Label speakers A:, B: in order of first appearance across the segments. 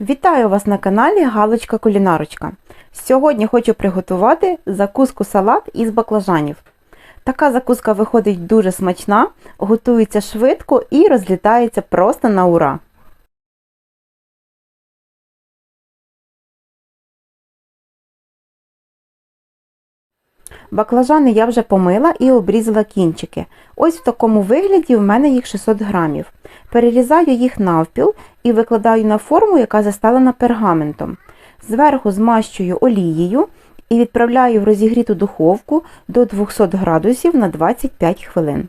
A: Вітаю вас на каналі Галочка Кулінарочка. Сьогодні хочу приготувати закуску салат із баклажанів. Така закуска виходить дуже смачна, готується швидко і розлітається просто на ура. Баклажани я вже помила і обрізала кінчики. Ось в такому вигляді в мене їх 600 грамів. Перерізаю їх навпіл і викладаю на форму, яка застелена пергаментом. Зверху змащую олією і відправляю в розігріту духовку до 200 градусів на 25 хвилин.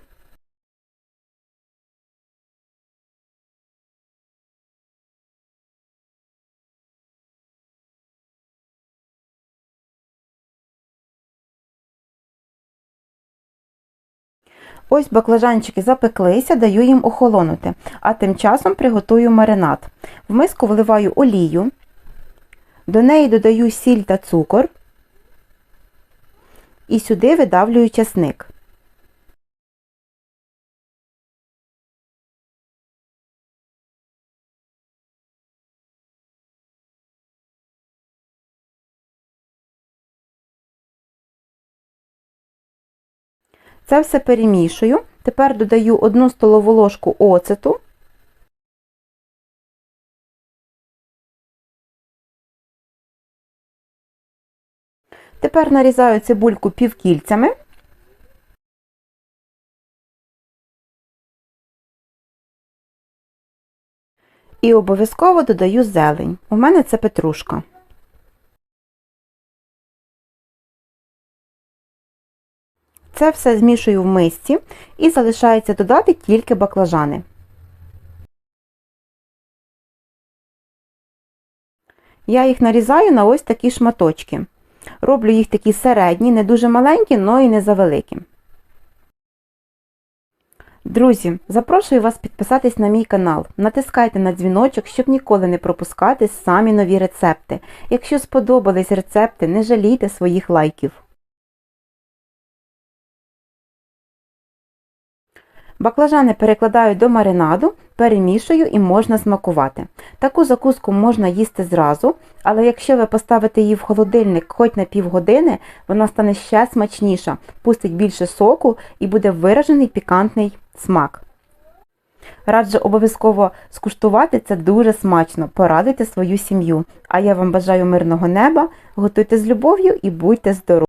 A: Ось баклажанчики запеклися, даю їм охолонути, а тим часом приготую маринад. В миску вливаю олію, до неї додаю сіль та цукор і сюди видавлюю часник. Це все перемішую. Тепер додаю 1 столову ложку оцету. Тепер нарізаю цибульку півкільцями. І обов'язково додаю зелень. У мене це петрушка. Це все змішую в мисці і залишається додати тільки баклажани. Я їх нарізаю на ось такі шматочки. Роблю їх такі середні, не дуже маленькі, але і не завеликі. Друзі, запрошую вас підписатись на мій канал. Натискайте на дзвіночок, щоб ніколи не пропускати самі нові рецепти. Якщо сподобались рецепти, не жалійте своїх лайків. Баклажани перекладаю до маринаду, перемішую і можна смакувати. Таку закуску можна їсти зразу, але якщо ви поставите її в холодильник хоч на півгодини, вона стане ще смачніша, пустить більше соку і буде виражений пікантний смак. Раджу обов'язково скуштувати це дуже смачно, порадуйте свою сім'ю. А я вам бажаю мирного неба, готуйте з любов'ю і будьте здорові!